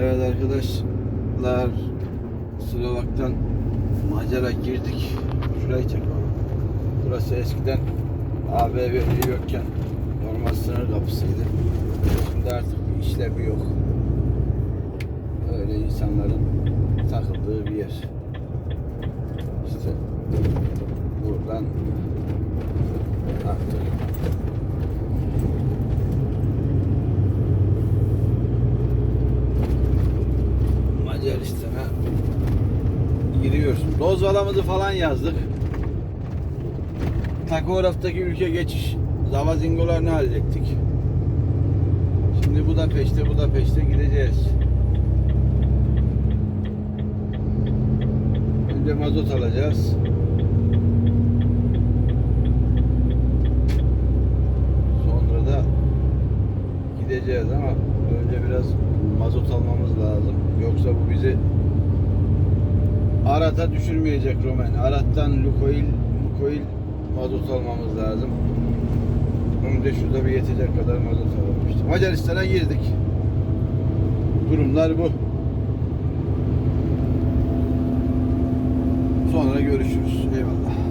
Evet arkadaşlar Slovak'tan Macar'a girdik. Şurayı çek. Burası eskiden ABB yokken normal sınır kapısıydı. Şimdi artık bir işlevi yok. Öyle insanların takıldığı bir yer. İşte buradan artık Macaristan'a giriyoruz. Dozvalamızı falan yazdık. Takograftaki ülke geçiş zavazingolarını hallettik. Şimdi bu da peşte bu da peşte gideceğiz. Önce mazot alacağız. Sonra da gideceğiz ama önce biraz mazot almamız lazım. Yoksa bu bizi Arat'a düşürmeyecek Roman. Arat'tan Lukoil, Lukoil mazot almamız lazım. Önce şurada bir yetecek kadar mazot alalım işte. Macaristan'a girdik. Durumlar bu. Sonra görüşürüz. Eyvallah.